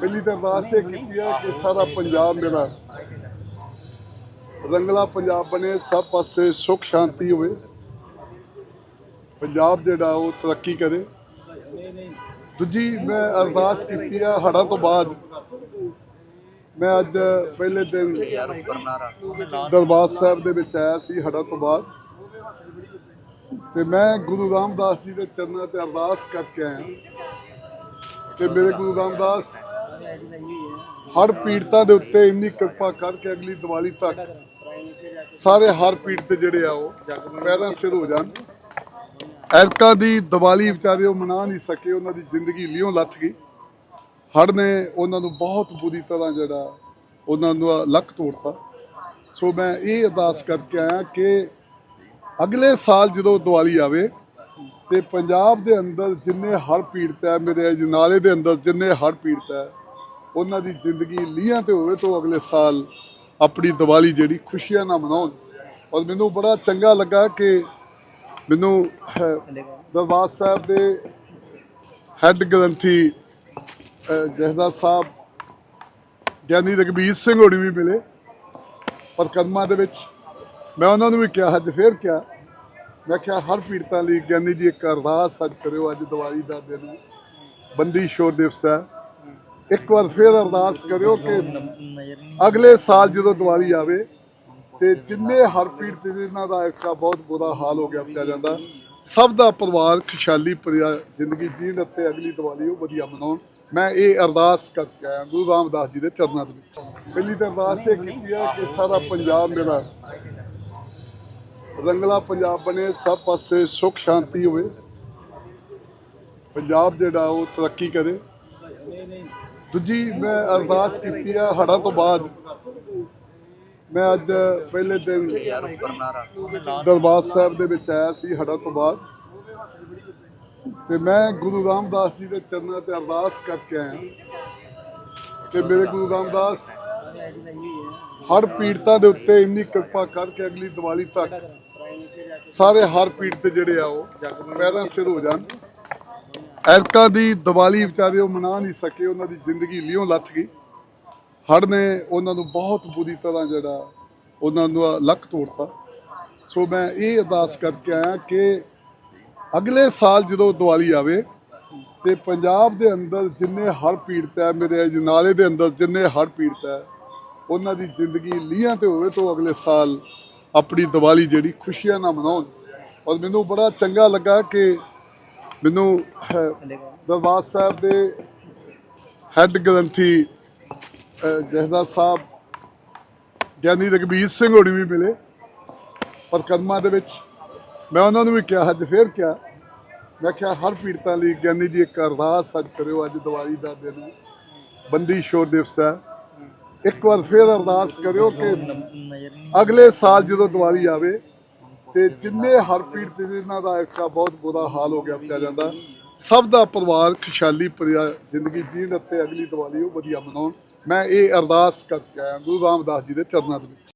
ਪਹਿਲੀ ਤਾਂ ਅਰਦਾਸ ਇਹ ਕੀਤੀ ਆ ਕਿ ਸਾਰਾ ਪੰਜਾਬ ਮੇਰਾ ਰੰਗਲਾ ਪੰਜਾਬ ਬਣੇ, ਸਭ ਪਾਸੇ ਸੁੱਖ, ਸ਼ਾਂਤੀ ਹੋਵੇ। ਪੰਜਾਬ ਜਿਹੜਾ ਉਹ ਤਰੱਕੀ ਕਰੇ। ਦੂਜੀ ਮੈਂ ਅਰਦਾਸ ਕੀਤੀ ਆ ਹੜ੍ਹਾਂ ਤੋਂ ਬਾਅਦ। ਮੈਂ ਅੱਜ ਪਹਿਲੇ ਦਿਨ ਦਰਬਾਰ ਸਾਹਿਬ ਦੇ ਵਿੱਚ ਆਇਆ ਸੀ ਹੜ੍ਹਾਂ ਤੋਂ ਬਾਅਦ। ਤੇ ਮੈਂ ਗੁਰੂ ਰਾਮਦਾਸ ਜੀ ਦੇ ਚਰਨਾਂ ਤੇ ਅਰਦਾਸ ਕਰਕੇ ਆਇਆ। ਕਿ ਮੇਰੇ ਗੁਰੂ ਰਾਮਦਾਸ ਹਰ ਪੀੜਤਾਂ ਦੇ ਉੱਤੇ ਇੰਨੀ ਕਿਰਪਾ ਕਰਕੇ ਅਗਲੀ ਦੀਵਾਲੀ ਤੱਕ ਸਾਰੇ ਹਰ ਪੀੜਤ ਜਿਹੜੇ ਆ ਉਹ ਪੈਰਾਂ ਸਿਰ ਹੋ ਜਾਣ। ਐਰਕਾਂ ਦੀ ਦੀਵਾਲੀ ਵਿਚਾਰੇ ਉਹ ਮਨਾ ਨਹੀਂ ਸਕੇ, ਉਹਨਾਂ ਦੀ ਜ਼ਿੰਦਗੀ ਲਿਓ ਲੱਥ ਗਈ। ਹੜ ਨੇ ਉਹਨਾਂ ਨੂੰ ਬਹੁਤ ਬੁਰੀ ਤਰ੍ਹਾਂ ਜਿਹੜਾ ਉਹਨਾਂ ਨੂੰ ਲੱਕ ਤੋੜਤਾ। ਸੋ ਮੈਂ ਇਹ ਅਰਦਾਸ ਕਰਕੇ ਆਇਆ ਕਿ ਅਗਲੇ ਸਾਲ ਜਦੋਂ ਦੀਵਾਲੀ ਆਵੇ ਤੇ ਪੰਜਾਬ ਦੇ ਅੰਦਰ ਜਿੰਨੇ ਹੜ ਪੀੜਤ ਹੈ, ਮੇਰੇ ਅਜਨਾਲੇ ਦੇ ਅੰਦਰ ਜਿੰਨੇ ਹੜ ਪੀੜਤ ਹੈ ਉਹਨਾਂ ਦੀ ਜ਼ਿੰਦਗੀ ਲੀਹਾਂ ਤੇ ਹੋਵੇ ਤਾਂ ਉਹ ਅਗਲੇ ਸਾਲ ਆਪਣੀ ਦੀਵਾਲੀ ਜਿਹੜੀ ਖੁਸ਼ੀਆਂ ਨਾਲ ਮਨਾਉਣ। ਔਰ ਮੈਨੂੰ ਬੜਾ ਚੰਗਾ ਲੱਗਾ ਕਿ ਮੈਨੂੰ ਦਰਬਾਰ ਸਾਹਿਬ ਦੇ ਹੈੱਡ ਗ੍ਰੰਥੀ ਅਹ, ਸਾਹਿਬ ਗਿਆਨੀ ਰਗਬੀਰ ਸਿੰਘ ਹੋਣੀ ਵੀ ਮਿਲੇ। ਪਰ ਕਦਮਾਂ ਦੇ ਵਿੱਚ ਮੈਂ ਉਹਨਾਂ ਨੂੰ ਵੀ ਕਿਹਾ ਅੱਜ ਫੇਰ ਕਿਹਾ। ਮੈਂ ਕਿਹਾ ਹਰ ਪੀੜਤਾਂ ਲਈ ਗਿਆਨੀ ਜੀ ਇੱਕ ਅਰਦਾਸ ਅੱਜ ਕਰਿਓ ਅੱਜ ਦੀਵਾਲੀ ਦਾ ਦਿਨ ਬੰਦੀ ਸ਼ੋਰ ਦਿਵਸ ਹੈ। ਇੱਕ ਵਾਰ ਫੇਰ ਅਰਦਾਸ ਕਰਿਓ ਕਿ ਅਗਲੇ ਸਾਲ ਜਦੋਂ ਦੀਵਾਲੀ ਆਵੇ ਤੇ ਜਿੰਨੇ ਹਰ ਪੀੜਤ ਜਿਨ੍ਹਾਂ ਦਾ ਇੱਕ ਬਹੁਤ ਬੁਰਾ ਹਾਲ ਹੋ ਗਿਆ ਪਿਆ ਜਾਂਦਾ, ਸਭ ਦਾ ਪਰਿਵਾਰ ਖੁਸ਼ਹਾਲੀ ਭਰਿਆ ਜ਼ਿੰਦਗੀ ਜੀਣ ਅਤੇ ਅਗਲੀ ਦੀਵਾਲੀ ਉਹ ਵਧੀਆ ਮਨਾਉਣ। ਮੈਂ ਇਹ ਅਰਦਾਸ ਕਰਕੇ ਆਇਆ, ਗੁਰੂ ਰਾਮਦਾਸ ਜੀ ਦੇ ਚਰਨਾਂ ਦੇ ਵਿੱਚ। ਪਹਿਲੀ ਤਾਂ ਅਰਦਾਸ ਇਹ ਕੀਤੀ ਹੈ ਕਿ ਸਾਰਾ ਪੰਜਾਬ ਮੇਰਾ ਰੰਗਲਾ ਪੰਜਾਬ ਬਣੇ, ਸਭ ਪਾਸੇ ਸੁੱਖ ਸ਼ਾਂਤੀ ਹੋਵੇ। ਪੰਜਾਬ ਜਿਹੜਾ ਉਹ ਤਰੱਕੀ ਕਰੇ। ਦੂਜੀ ਮੈਂ ਅਰਦਾਸ ਕੀਤੀ ਆ ਹੜ੍ਹਾਂ ਤੋਂ ਬਾਅਦ। ਮੈਂ ਅੱਜ ਪਹਿਲੇ ਦਿਨ ਦਰਬਾਰ ਸਾਹਿਬ ਦੇ ਵਿੱਚ ਆਇਆ ਸੀ ਹੜਾਂ ਤੋਂ ਬਾਅਦ। ਤੇ ਮੈਂ ਗੁਰੂ ਰਾਮਦਾਸ ਜੀ ਦੇ ਚਰਨਾਂ ਤੇ ਅਰਦਾਸ ਕਰਕੇ ਆਇਆ। ਕਿ ਮੇਰੇ ਗੁਰੂ ਰਾਮਦਾਸ ਹਰ ਪੀੜਤਾਂ ਦੇ ਉੱਤੇ ਇੰਨੀ ਕਿਰਪਾ ਕਰਕੇ ਅਗਲੀ ਦੀਵਾਲੀ ਤੱਕ ਸਾਰੇ ਹਰ ਪੀੜਤ ਜਿਹੜੇ ਆ ਉਹ ਪੈਰਾਂ ਸਿਰ ਹੋ ਜਾਣ। ਐਰਕਾਂ ਦੀ ਦੀਵਾਲੀ ਵਿਚਾਰੇ ਉਹ ਮਨਾ ਨਹੀਂ ਸਕੇ, ਉਹਨਾਂ ਦੀ ਜ਼ਿੰਦਗੀ ਲਿਓ ਲੱਥ ਗਈ। ਹੜ ਨੇ ਉਹਨਾਂ ਨੂੰ ਬਹੁਤ ਬੁਰੀ ਤਰ੍ਹਾਂ ਜਿਹੜਾ ਉਹਨਾਂ ਨੂੰ ਲੱਕ ਤੋੜਤਾ। ਸੋ ਮੈਂ ਇਹ ਅਰਦਾਸ ਕਰਕੇ ਆਇਆ ਕਿ ਅਗਲੇ ਸਾਲ ਜਦੋਂ ਦੀਵਾਲੀ ਆਵੇ ਤੇ ਪੰਜਾਬ ਦੇ ਅੰਦਰ ਜਿੰਨੇ ਹੜ ਪੀੜਤ ਹੈ, ਮੇਰੇ ਅਜਨਾਲੇ ਦੇ ਅੰਦਰ ਜਿੰਨੇ ਹੜ ਪੀੜਤ ਹੈ, ਉਹਨਾਂ ਦੀ ਜ਼ਿੰਦਗੀ ਲੀਹਾਂ ਤੇ ਹੋਵੇ ਤਾਂ ਉਹ ਅਗਲੇ ਸਾਲ ਆਪਣੀ ਦੀਵਾਲੀ ਜਿਹੜੀ ਖੁਸ਼ੀਆਂ ਨਾਲ ਮਨਾਉਣ। ਔਰ ਮੈਨੂੰ ਬੜਾ ਚੰਗਾ ਲੱਗਾ ਕਿ ਮੈਨੂੰ ਦਰਬਾਰ ਸਾਹਿਬ ਦੇ ਹੈੱਡ ਗ੍ਰੰਥੀ ਜਥੇਦਾਰ ਸਾਹਿਬ ਗਿਆਨੀ ਰਗਬੀਰ ਸਿੰਘ ਹੋਣੀ ਵੀ ਮਿਲੇ ਪਰ ਕਦਮਾਂ ਦੇ ਵਿੱਚ। ਮੈਂ ਉਹਨਾਂ ਨੂੰ ਵੀ ਕਿਹਾ ਅੱਜ ਫੇਰ ਕਿਹਾ। ਮੈਂ ਕਿਹਾ ਹਰ ਪੀੜਤਾਂ ਲਈ ਗਿਆਨੀ ਜੀ ਇੱਕ ਅਰਦਾਸ ਅੱਜ ਕਰਿਓ ਅੱਜ ਦੀਵਾਲੀ ਦਾ ਦਿਨ ਹੈ। ਬੰਦੀ ਛੋੜ ਦਿਵਸ ਹੈ। ਇੱਕ ਵਾਰ ਫੇਰ ਅਰਦਾਸ ਕਰਿਓ ਕਿ ਅਗਲੇ ਸਾਲ ਜਦੋਂ ਦੀਵਾਲੀ ਆਵੇ ਤੇ ਜਿੰਨੇ ਹਰ ਪੀੜਤ ਇਹਨਾਂ ਦਾ ਇੱਕ ਬਹੁਤ ਬੁਰਾ ਹਾਲ ਹੋ ਗਿਆ ਪਿਆ ਜਾਂਦਾ। ਸਭ ਦਾ ਪਰਿਵਾਰ ਖੁਸ਼ਹਾਲੀ ਭਰਿਆ ਜ਼ਿੰਦਗੀ ਜੀਣ ਅਤੇ ਅਗਲੀ ਦੀਵਾਲੀ ਉਹ ਵਧੀਆ ਮਨਾਉਣ। ਮੈਂ ਇਹ ਅਰਦਾਸ ਕਰਕੇ ਆਇਆ। ਗੁਰੂ ਰਾਮਦਾਸ ਜੀ ਦੇ ਚਰਨਾਂ ਦੇ ਵਿੱਚ।